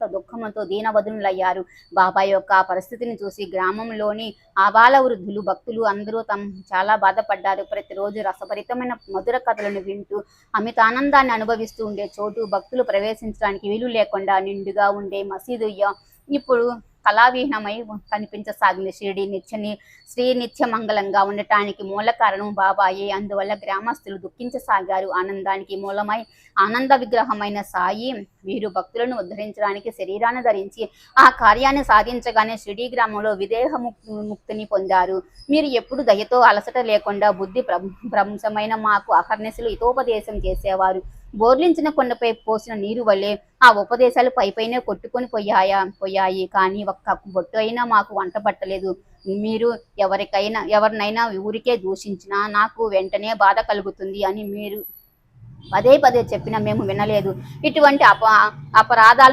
అత్యంత దుఃఖంతో దీనవదునులయ్యారు. బాబా యొక్క పరిస్థితిని చూసి గ్రామంలోని ఆబాల వృద్ధులు భక్తులు అందరూ తమ చాలా బాధపడ్డారు. ప్రతిరోజు రసభరితమైన మధుర కథలను వింటూ అమితానందాన్ని అనుభవిస్తూ ఉండే చోటు భక్తులు ప్రవేశించడానికి వీలు లేకుండా నిండుగా ఉండే మసీదు ఇప్పుడు కళావిహీనమై కనిపించసాగింది షిరిడి నిత్యని శ్రీ నిత్య మంగళంగా ఉండటానికి మూల కారణం బాబాయే. అందువల్ల గ్రామస్తులు దుఃఖించసాగారు. ఆనందానికి మూలమై ఆనంద విగ్రహమైన సాయి వీరు భక్తులను ఉద్ధరించడానికి శరీరాన్ని ధరించి ఆ కార్యాన్ని సాధించగానే షిరిడి గ్రామంలో విదేహ ముక్తిని పొందారు. మీరు ఎప్పుడు దయతో అలసట లేకుండా బుద్ధి భ్రంశమైన మాకు అహర్నిశలు హితోపదేశం చేసేవారు. బోర్లించిన కొండపై పోసిన నీరు వల్లే ఆ ఉపదేశాలు పైపైనే కొట్టుకొని పోయాయా? పోయాయి. కానీ ఒక్క బొట్టు అయినా మాకు వంట పట్టలేదు. మీరు ఎవరికైనా ఎవరినైనా ఊరికే దూషించినా నాకు వెంటనే బాధ కలుగుతుంది అని మీరు పదే పదే చెప్పినా మేము వినలేదు. ఇటువంటి అప అపరాధాలను